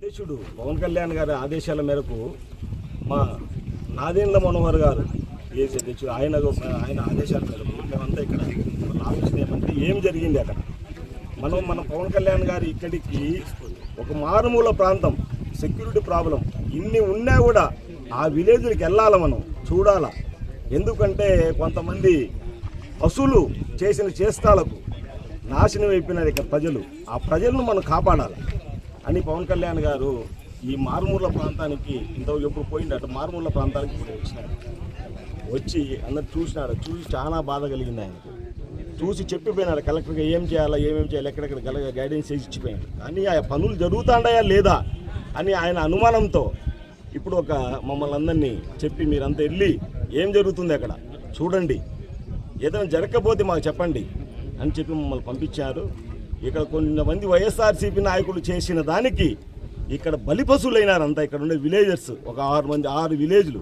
అధ్యక్షుడు పవన్ కళ్యాణ్ గారి ఆదేశాల మేరకు మా నాదేంద్ర మనోహర్ గారు ఏసీ అధ్యక్షుడు ఆయన ఆయన ఆదేశాల మేరకు మేమంతా ఇక్కడ మన ఆలోచన ఏమంటే ఏం జరిగింది అక్కడ? మనం మన పవన్ కళ్యాణ్ గారు ఇక్కడికి ఒక మారుమూల ప్రాంతం సెక్యూరిటీ ప్రాబ్లం ఇన్ని ఉన్నా కూడా ఆ విలేజ్కి వెళ్ళాలి మనం? చూడాలా? ఎందుకంటే కొంతమంది పశువులు చేసిన చేస్తాలకు నాశనం అయిపోయినారు ఇక్కడ ప్రజలు. ఆ ప్రజలను మనం కాపాడాలి? అని పవన్ కళ్యాణ్ గారు ఈ మారుమూల ప్రాంతానికి ఇంత ఎప్పుడు పోయిండట మారుమూల ప్రాంతానికి ఇప్పుడు వచ్చినాడు. వచ్చి అందరు చూసినాడు. చూసి చాలా బాధ కలిగింది ఆయనకు. చూసి చెప్పిపోయినాడు కలెక్టర్గా ఏం చేయాలా ఏమేం చేయాలి ఎక్కడెక్కడ గల గైడెన్స్ చేసి ఇచ్చిపోయాడు. కానీ ఆ పనులు జరుగుతాండాయా లేదా అని ఆయన అనుమానంతో ఇప్పుడు ఒక మమ్మల్ని అందరినీ చెప్పి మీరంతా వెళ్ళి ఏం జరుగుతుంది అక్కడ? చూడండి. ఏదైనా జరగకపోతే మాకు చెప్పండి అని చెప్పి మమ్మల్ని పంపించారు. ఇక్కడ కొంతమంది వైఎస్ఆర్సీపీ నాయకులు చేసిన దానికి ఇక్కడ బలిపశువులైనారంతా ఇక్కడ ఉండే విలేజర్స్ ఒక ఆరు మంది ఆరు విలేజ్లు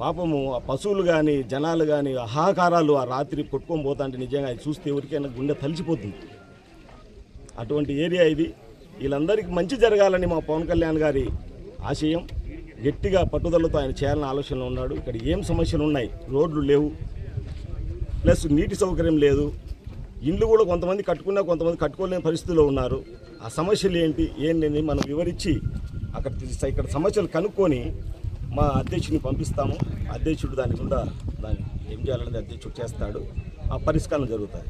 పాపము ఆ పశువులు కానీ జనాలు కానీ హాహాకారాలు ఆ రాత్రి కొట్టుకొని పోతా అంటే నిజంగా అది చూస్తే ఎవరికైనా గుండె తలిచిపోతుంది. అటువంటి ఏరియా ఇది. వీళ్ళందరికీ మంచి జరగాలని మా పవన్ కళ్యాణ్ గారి ఆశయం. గట్టిగా పట్టుదలతో ఆయన చేయాలని ఆలోచనలో ఉన్నాడు. ఇక్కడ ఏం సమస్యలు ఉన్నాయి? రోడ్లు లేవు. ప్లస్ నీటి సౌకర్యం లేదు. ఇండ్లు కూడా కొంతమంది కట్టుకున్నా కొంతమంది కట్టుకోలేని పరిస్థితిలో ఉన్నారు. ఆ సమస్యలు ఏంటి ఏంటి మనం వివరించి అక్కడ ఇక్కడ సమస్యలు కనుక్కొని మా అధ్యక్షుడిని పంపిస్తాము. అధ్యక్షుడు దాని గుండా దాన్ని ఏం చేయాలనేది అధ్యక్షుడు చేస్తాడు. ఆ పరిష్కారం జరుగుతాయి.